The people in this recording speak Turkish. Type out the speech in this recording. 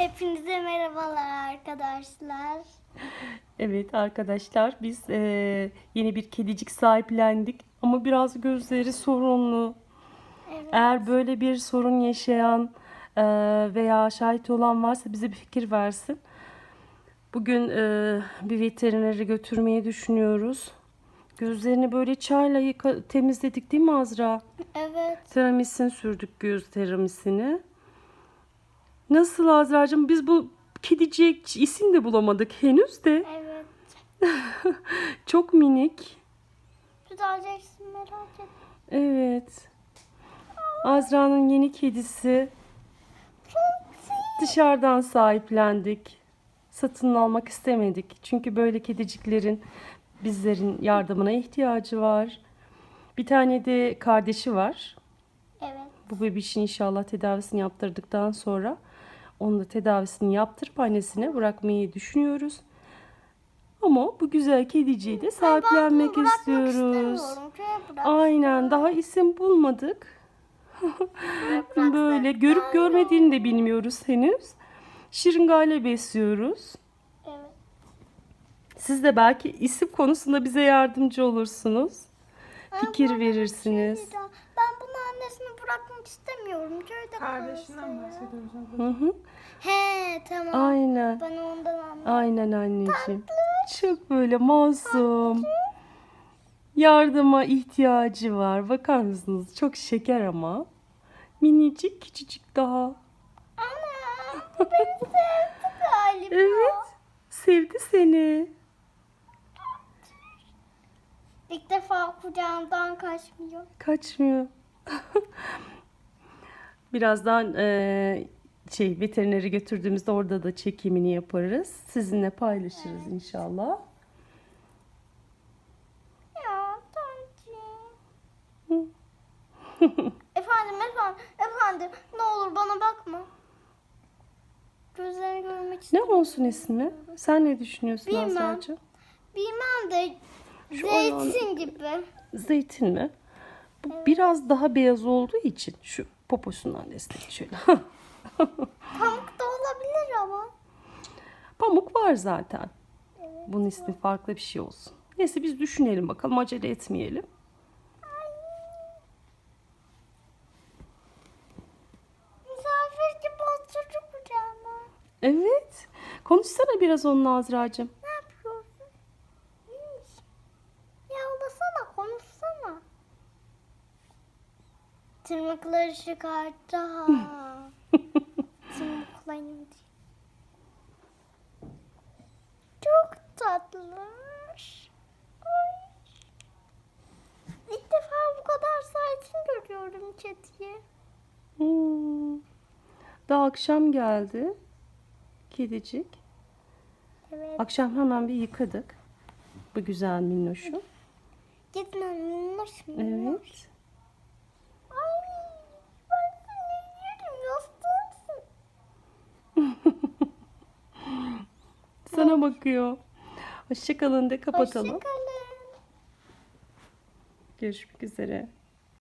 Hepinize merhabalar arkadaşlar. Evet arkadaşlar biz eee, yeni bir kedicik sahiplendik ama biraz gözleri sorunlu. Evet. Eğer böyle bir sorun yaşayan eee, veya şahit olan varsa bize bir fikir versin. Bugün eee, bir veterinere götürmeyi düşünüyoruz. Gözlerini böyle çayla yıka- temizledik değil mi Azra? Evet. Teramisin sürdük göz teramisini. Nasıl Azra'cığım biz bu kediciye isim de bulamadık henüz de. Evet. Çok minik. Tutacaksın merak etme. Evet. Azra'nın yeni kedisi. Dışarıdan sahiplendik. Satın almak istemedik. Çünkü böyle kediciklerin bizlerin yardımına ihtiyacı var. Bir tane de kardeşi var. Evet. Bu bebişin inşallah tedavisini yaptırdıktan sonra onu da tedavisini yaptırıp annesine bırakmayı düşünüyoruz. Ama bu güzel kediciyi de sahiplenmek istiyoruz. Aynen daha isim bulmadık. Böyle görüp görmediğini de bilmiyoruz henüz. Şırıngayla besliyoruz. Evet. Siz de belki isim konusunda bize yardımcı olursunuz. Fikir bir verirsiniz. Annesine bırakmak istemiyorum. Şöyle Kardeşinden kalsın ya. bahsediyoruz. Hı hı. He tamam. Aynen. Ben ondan anladım. Aynen anneciğim. Çok böyle masum. Yardıma ihtiyacı var. Bakar mısınız? Çok şeker ama. Minicik küçücük daha. Ana bu beni sevdi galiba. Evet. Sevdi seni. İlk defa kucağımdan kaçmıyor. Kaçmıyor. Birazdan eee, şey veterineri götürdüğümüzde orada da çekimini yaparız. Sizinle paylaşırız inşallah. Ya. Hı. efendim efendim efendim ne olur bana bakma. Gözlerini görmek Ne istiyorum. olsun ismi? Sen ne düşünüyorsun Bilmem. Azra'cığım? Bilmem de Şu zeytin gibi. Zeytin mi? Bu biraz daha beyaz olduğu için şu poposundan destek şöyle. Pamuk da olabilir ama. Pamuk var zaten. Bunun ismi farklı bir şey olsun. Neyse biz düşünelim bakalım acele etmeyelim. Misafir gibi oturdu kucağıma. Evet. Konuşsana biraz onunla Azra'cığım. Tırmıkları çıkarttı ha. Diye. Çok tatlış. Ay. İlk defa bu kadar sakin görüyorum kediyi. Hmm. Daha akşam geldi. Kedicik. Evet. Akşam hemen bir yıkadık. Bu güzel minnoşu. Gitme minnoş minnoş. Evet. Ay ben seni yerim yastığımsın. Sana bakıyor. Hoşçakalın de kapatalım. Hoşçakalın. Görüşmek üzere.